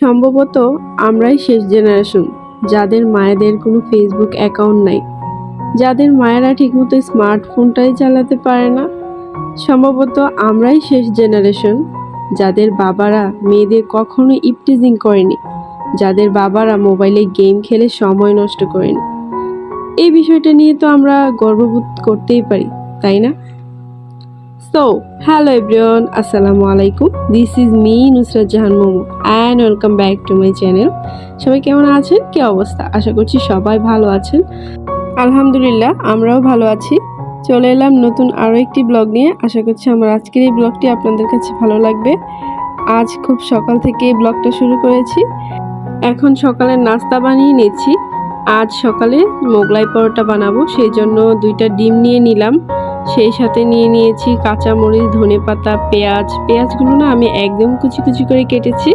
সম্ভবত আমরাই শেষ জেনারেশন যাদের মায়েদের কোনো ফেসবুক অ্যাকাউন্ট নাই। যাদের মায়েরা ঠিকমতো স্মার্টফোনটাই চালাতে পারে না। সম্ভবত আমরাই শেষ জেনারেশন যাদের বাবারা মেয়েদের কখনো ইপটিজিং করেনি, যাদের বাবারা মোবাইলে গেম খেলে সময় নষ্ট করেনি। এই বিষয়টা নিয়ে তো আমরা গর্ববোধ করতেই পারি, তাই না? সো হ্যালো এভরিওয়ান আসসালামু আলাইকুম this is me Nusrat Jahan Momo and welcome back to my channel সবাই কেমন আছেন? কি অবস্থা? আশা করছি সবাই ভালো আছেন। আলহামদুলিল্লাহ, আমরাও ভালো আছি। চলে এলাম নতুন আরও একটি ব্লগ নিয়ে। আশা করছি আমার আজকের এই ব্লগটি আপনাদের কাছে ভালো লাগবে। আজ খুব সকাল থেকে এই ব্লগটা শুরু করেছি। এখন সকালের নাস্তা বানিয়ে নিচ্ছি। আজ সকালে মোগলাই পরোটা বানাবো, সেই জন্য দুইটা ডিম নিয়ে নিলাম। সেই সাথে নিয়ে নিয়েছি কাঁচামরিচ ধনে পাতা পেঁয়াজ। পেঁয়াজগুলো না আমি একদম কুচি কুচি করে কেটেছি।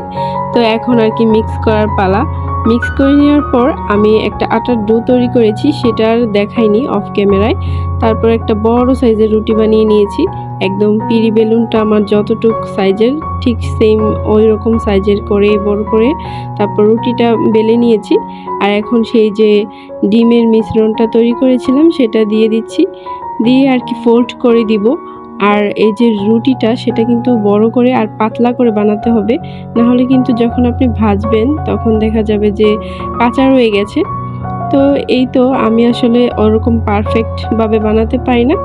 তো এখন আর কি মিক্স করার পালা। মিক্স করে নেওয়ার পর আমি একটা আটার ডো তৈরি করেছি, সেটা আর দেখাইনি অফ ক্যামেরায় তারপর একটা বড় সাইজের রুটি বানিয়ে নিয়েছি। একদম পিরি বেলুনটা আমার যতটুক সাইজের, ঠিক সেম ওই রকম সাইজের করে বড় করে তারপর রুটিটা বেলে নিয়েছি। আর এখন সেই যে ডিমের মিশ্রণটা তৈরি করেছিলাম, সেটা দিয়ে দিচ্ছি। দিয়ে আর কি ফোল্ড করে দিব। আর এই যে রুটিটা, সেটা কিন্তু বড় করে আর পাতলা করে বানাতে হবে। না হলে কিন্তু যখন আপনি ভাজবেন, তখন দেখা যাবে যে কাঁচা রয়ে গেছে। তো এই তো আমি আসলে ওরকম পারফেক্টভাবে বানাতে পারি না।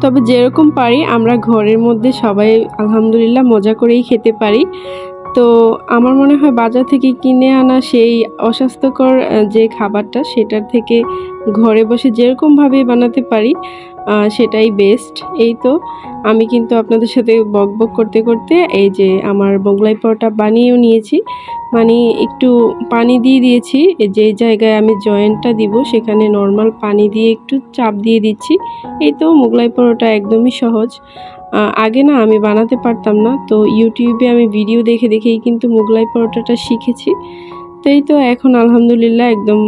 তবে যেরকম পারি, আমরা ঘরের মধ্যে সবাই আলহামদুলিল্লাহ মজা করেই খেতে পারি। তো আমার মনে হয় বাজার থেকে কিনে আনা সেই অস্বাস্থ্যকর যে খাবারটা সেটার থেকে ঘরে বসে যেরকমভাবে বানাতে পারি সেটাই বেস্ট এই তো, আমি কিন্তু আপনাদের সাথে বক বক করতে করতে এই যে আমার মোগলাই পরোটা বানিয়েও নিয়েছি। মানে একটু পানি দিয়ে দিয়েছি, যে জায়গায় আমি জয়েন্টটা দিব সেখানে নর্মাল পানি দিয়ে একটু চাপ দিয়ে দিচ্ছি। এই তো, মোগলাই পরোটা একদমই সহজ। আগে না আমি বানাতে পারতাম না, তো ইউটিউবে আমি ভিডিও দেখে দেখেই কিন্তু মোগলাই পরোটাটা শিখেছি। তো এই তো এখন আলহামদুলিল্লাহ একদম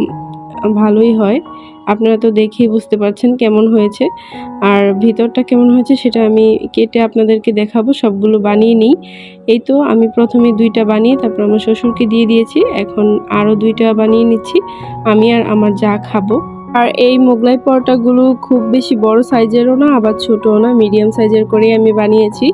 ভালোই হয়। আপনারা তো দেখেই বুঝতে পারছেন কেমন হয়েছে। আর ভিতরটা কেমন হয়েছে সেটা আমি কেটে আপনাদেরকে দেখাবো, সবগুলো বানিয়ে নিই। এই তো আমি প্রথমে দুইটা বানিয়ে তারপর আমার শ্বশুরকে দিয়ে দিয়েছি, এখন আরও দুইটা বানিয়ে নিচ্ছি। আমি আর আমার যা খাব। আর এই মোগলাই পরোটাগুলো খুব বেশি বড় সাইজেরও না, আবার ছোটও না মিডিয়াম সাইজের করেই আমি বানিয়েছি।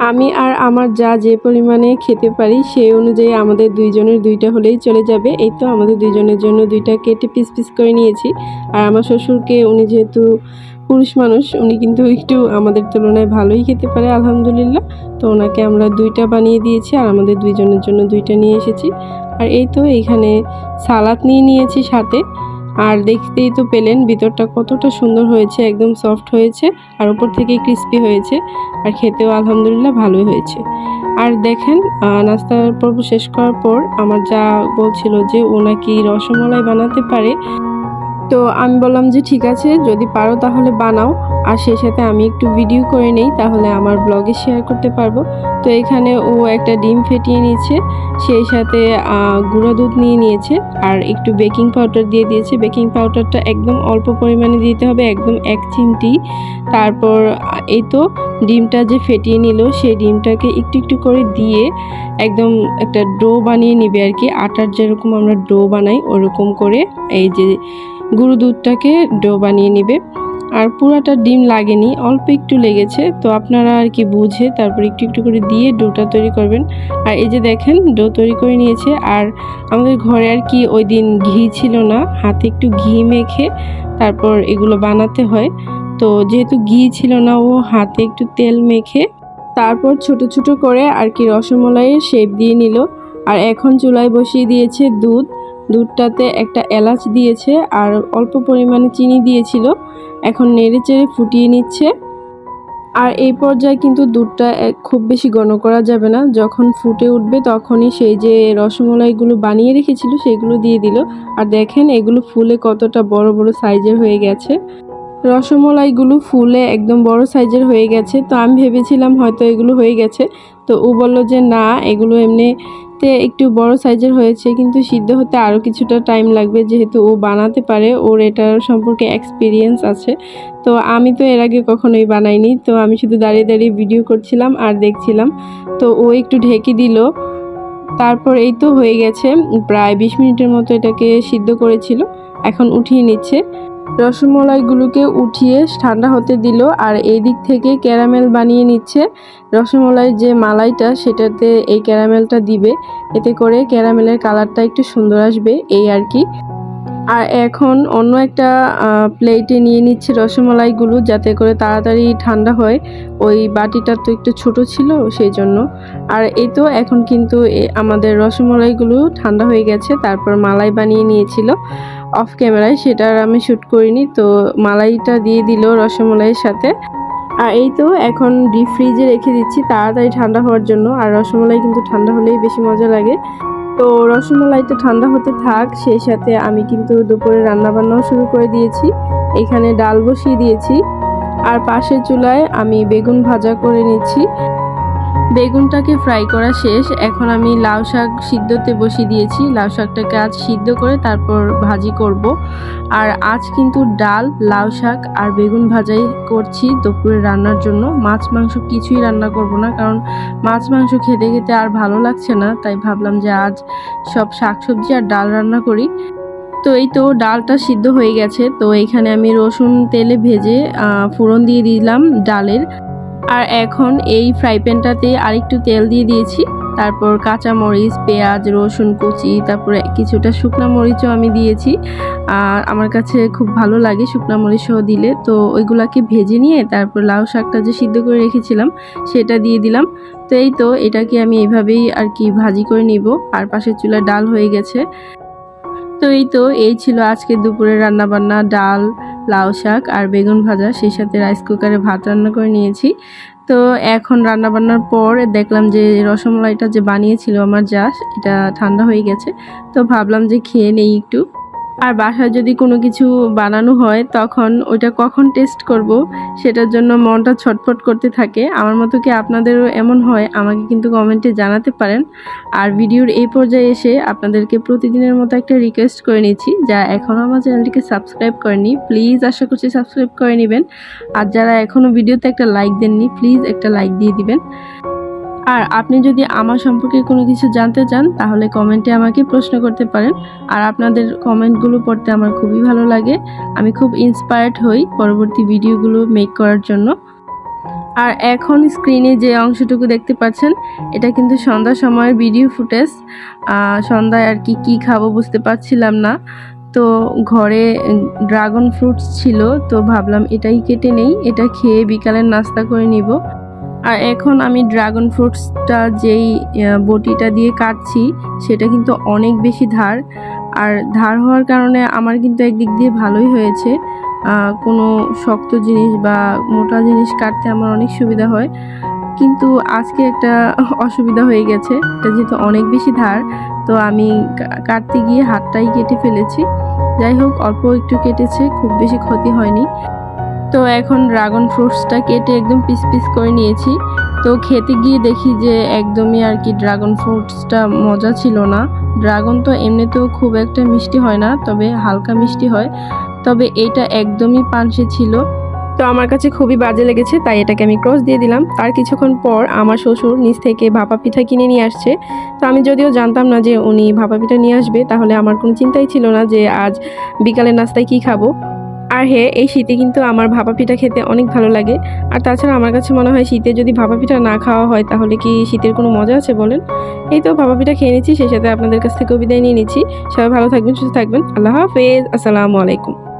আমি আর আমার যা যে পরিমাণে খেতে পারি সেই অনুযায়ী আমাদের দুইজনের দুইটা হলেই চলে যাবে। এই তো আমাদের দুইজনের জন্য দুইটা কেটে পিস পিস করে নিয়েছি। আর আমার শ্বশুরকে, উনি যেহেতু পুরুষ মানুষ, উনি কিন্তু একটু আমাদের তুলনায় ভালোই খেতে পারে, আলহামদুলিল্লাহ। তো ওনাকে আমরা দুইটা বানিয়ে দিয়েছি আর আমাদের দুইজনের জন্য দুইটা নিয়ে এসেছি। আর এই তো এইখানে সালাদ নিয়ে নিয়েছি সাথে। আর দেখতেই তো পেলেন, ভিতরটা কতটা সুন্দর হয়েছে, একদম সফট হয়েছে, আর উপর থেকে ক্রিস্পি হয়েছে, আর খেতেও আলহামদুলিল্লাহ ভালোই হয়েছে। আর দেখেন নাস্তার পর্ব শেষ করার পর আমার যা বলছিল যে ও নাকি রসমালাই বানাতে পারে তো আমি বললাম যে ঠিক আছে, যদি পারো তাহলে বানাও। আর সেই সাথে আমি একটু ভিডিও করে নেই, তাহলে আমার ব্লগে শেয়ার করতে পারব। তো এখানে ও একটা ডিম ফেটিয়ে নিয়েছে, সেই সাথে গুঁড়ো দুধ নিয়ে নিয়েছে, আর একটু বেকিং পাউডার দিয়ে দিয়েছে। বেকিং পাউডারটা একদম অল্প পরিমাণে দিতে হবে, একদম এক চিমটি। তারপর, এই তো ডিমটা যে ফেটিয়ে নিল, সেই ডিমটাকে একটু একটু করে দিয়ে একদম একটা ডো বানিয়ে নিবে আর কি। আটার যেরকম আমরা ডো বানাই, ওরকম করে এই যে গুঁড়ো দুধটাকে ডো বানিয়ে নেবে। আর পুরাটা ডিম লাগেনি, অল্প একটু লেগেছে, তো আপনারা আর কি বুঝে তারপর একটু একটু করে দিয়ে ডোটা তৈরি করবেন। আর এই যে দেখেন, ডো তৈরি করে নিয়েছে। আর আমাদের ঘরে আর কি ওই দিন ঘি ছিল না, হাতে একটু ঘি মেখে তারপর এগুলো বানাতে হয়। তো যেহেতু ঘি ছিল না, ও হাতে একটু তেল মেখে তারপর ছোট ছোট করে আর কি রসমালাইয়ের শেপ দিয়ে নিল। আর এখন চুলায় বসিয়ে দিয়েছে দুধ। দুধটাতে একটা এলাচ দিয়েছে আর অল্প পরিমাণে চিনি দিয়েছিল। এখন নেড়ে চেড়ে ফুটিয়ে নিচ্ছে। আর এই পর্যায়ে কিন্তু দুধটা খুব বেশি ঘন করা যাবে না। যখন ফুটে উঠবে তখনই সেই যে রসমলাইগুলো বানিয়ে রেখেছিল সেগুলো দিয়ে দিল। আর দেখেন এগুলো ফুলে কতটা বড় বড় সাইজের হয়ে গেছে। রসমলাইগুলো ফুলে একদম বড় সাইজের হয়ে গেছে। তো আমি ভেবেছিলাম হয়তো এগুলো হয়ে গেছে। তো ও বলল যে, না, এগুলো এমনিতে একটু বড় সাইজের হয়েছে, কিন্তু সিদ্ধ হতে আরও কিছুটা টাইম লাগবে যেহেতু ও বানাতে পারে। ওর এটার সম্পর্কে এক্সপিরিয়েন্স আছে। তো আমি তো এর আগে কখনোই বানাইনি, তো আমি শুধু দাঁড়িয়ে দাঁড়িয়ে ভিডিও করছিলাম আর দেখছিলাম। তো ও একটু ঢেকে দিল। তারপর এই তো হয়ে গেছে। প্রায় বিশ মিনিটের মতো এটাকে সিদ্ধ করেছিল। এখন উঠিয়ে নিচ্ছে। রসমালাইগুলোকে উঠিয়ে ঠান্ডা হতে দিল আর এই দিক থেকে ক্যারামেল বানিয়ে নিচ্ছে। রসমালাইয়ের যে মালাইটা, সেটাতে এই ক্যারামেলটা দিবে। এতে করে ক্যারামেলের কালারটা একটু সুন্দর আসবে, এই আর কি। আর এখন অন্য একটা প্লেটে নিয়ে নিচ্ছে রসমালাইগুলো যাতে করে তাড়াতাড়ি ঠান্ডা হয়। ওই বাটিটা তো একটু ছোট ছিল, সেই জন্য। আর এই তো এখন কিন্তু আমাদের রসমালাইগুলো ঠান্ডা হয়ে গেছে, তারপর মালাই বানিয়ে নিয়েছিল। অফ ক্যামেরায় সেটা আর আমি শ্যুট করিনি। তো মালাইটা দিয়ে দিল রসমালাইয়ের সাথে। আর এই তো এখন ডিপ ফ্রিজে রেখে দিচ্ছি, তাড়াতাড়ি ঠান্ডা হওয়ার জন্য। আর রসমালাই কিন্তু ঠান্ডা হলেই বেশি মজা লাগে। তো রসমালাইটা ঠান্ডা হতে থাক, সেই সাথে আমি কিন্তু দুপুরে রান্নাবান্নাও শুরু করে দিয়েছি। এখানে ডাল বসিয়ে দিয়েছি। আর পাশের চুলায় আমি বেগুন ভাজা করে নিচ্ছি। বেগুনটাকে ফ্রাই করা শেষ। এখন আমি লাউ শাক সিদ্ধতে বসিয়ে দিয়েছি। লাউ শাকটাকে আজ সিদ্ধ করে তারপর ভাজি করব। আর আজ কিন্তু ডাল, লাউ শাক আর বেগুন ভাজাই করছি দুপুরে রান্নার জন্য। মাছ, মাংস কিছুই রান্না করব না কারণ মাছ, মাংস খেতে খেতে আর ভালো লাগছে না। তাই ভাবলাম যে আজ সব শাকসবজি আর ডাল রান্না করি। তো এই তো ডালটা সিদ্ধ হয়ে গেছে। তো এইখানে আমি রসুন তেলে ভেজে ফোড়ন দিয়ে দিলাম ডালের। আর এখন এই ফ্রাই প্যানটাতে আরেকটু তেল দিয়ে দিয়েছি। তারপর কাঁচা মরিচ পেঁয়াজ, রসুন কুচি, তারপরে কিছুটা শুকনা মরিচও আমি দিয়েছি। আমার কাছে খুব ভালো লাগে শুকনা মরিচ সহ দিলে। তো ওইগুলাকে ভেজে নিয়ে তারপর লাউ শাকটা যে সিদ্ধ করে রেখেছিলাম, সেটা দিয়ে দিলাম। তো এই তো, এটাকে আমি এইভাবেই আর কি ভাজি করে নিব। আর পাশের চুলা ডাল হয়ে গেছে। তো এই তো, এই ছিল আজকে দুপুরে রান্না বান্না ডাল লাউ শাক আর বেগুন ভাজা, সেই সাথে রাইস কুকারে ভাত রান্না করে নিয়েছি। তো এখন রান্না বান্নার পর দেখলাম যে রসমলাইটা যে বানিয়েছিল আমার যা, এটা ঠান্ডা হয়ে গেছে। তো ভাবলাম যে খেয়ে নেই একটু। আর বাসায় যদি কোনো কিছু বানানো হয়, তখন ওইটা কখন টেস্ট করব, সেটার জন্য মনটা ছটফট করতে থাকে। আমার মতো কি আপনাদেরও এমন হয়? আমাকে কিন্তু কমেন্টে জানাতে পারেন। আর ভিডিওর এই পর্যায়ে এসে আপনাদেরকে প্রতিদিনের মতো একটা রিকোয়েস্ট করে নিচ্ছি যা এখনও আমার চ্যানেলটিকে সাবস্ক্রাইব করেনি প্লিজ আশা করছি সাবস্ক্রাইব করে নেবেন। আর যারা এখনও ভিডিওতে একটা লাইক দেননি প্লিজ একটা লাইক দিয়ে দিবেন। আর আপনি যদি আমার সম্পর্কে কোনো কিছু জানতে চান, তাহলে কমেন্টে আমাকে প্রশ্ন করতে পারেন। আর আপনাদের কমেন্টগুলো পড়তে আমার খুবই ভালো লাগে। আমি খুব ইন্সপায়ার্ড হই পরবর্তী ভিডিওগুলো মেক করার জন্য। আর এখন স্ক্রিনে যে অংশটুকু দেখতে পাচ্ছেন, এটা কিন্তু সন্ধ্যা সময়ের ভিডিও ফুটেজ সন্ধ্যায় আর কি, কী খাব বুঝতে পারছিলাম না। তো ঘরে ড্রাগন ফ্রুটস ছিল, তো ভাবলাম এটাই কেটে নেই। এটা খেয়ে বিকালের নাস্তা করে নিব। আর এখন আমি ড্রাগন ফ্রুটসটা যেই বটিটা দিয়ে কাটছি, সেটা কিন্তু অনেক বেশি ধার। আর ধার হওয়ার কারণে আমার কিন্তু একদিক দিয়ে ভালোই হয়েছে। কোনো শক্ত জিনিস বা মোটা জিনিস কাটতে আমার অনেক সুবিধা হয়। কিন্তু আজকে একটা অসুবিধা হয়ে গেছে, এটা যেহেতু অনেক বেশি ধার, তো আমি কাটতে গিয়ে হাতটাই কেটে ফেলেছি। যাই হোক, অল্প একটু কেটেছে, খুব বেশি ক্ষতি হয়নি। তো এখন ড্রাগন ফ্রুটসটা কেটে একদম পিস পিস করে নিয়েছি। তো খেতে গিয়ে দেখি যে একদমই আর কি ড্রাগন ফ্রুটসটা মজা ছিল না। ড্রাগন তো এমনিতেও খুব একটা মিষ্টি হয় না, তবে হালকা মিষ্টি হয়। তবে এটা একদমই পানসে ছিল। তো আমার কাছে খুবই বাজে লেগেছে, তাই এটাকে আমি ক্রস দিয়ে দিলাম। তার কিছুক্ষণ পর আমার শ্বশুর নিচ থেকে ভাপা পিঠা কিনে নিয়ে আসছে। তো আমি যদিও জানতাম না যে উনি ভাপা পিঠা নিয়ে আসবে, তাহলে আমার কোনো চিন্তাই ছিল না যে আজ বিকালের নাস্তায় কি খাব। আর হ্যাঁ এই শীতে কিন্তু আমার ভাপা পিঠা খেতে অনেক ভালো লাগে। আর তাছাড়া আমার কাছে মনে হয় শীতে যদি ভাপা পিঠা না খাওয়া হয়, তাহলে কি শীতের কোনো মজা আছে বলেন? এই তো ভাপা পিঠা খেয়ে নিচ্ছি, সেই সাথে আপনাদের কাছ থেকে বিদায় নিয়ে নিচ্ছি। সবাই ভালো থাকবেন, সুস্থ থাকবেন। আল্লাহ হাফেজ, আসসালামু আলাইকুম।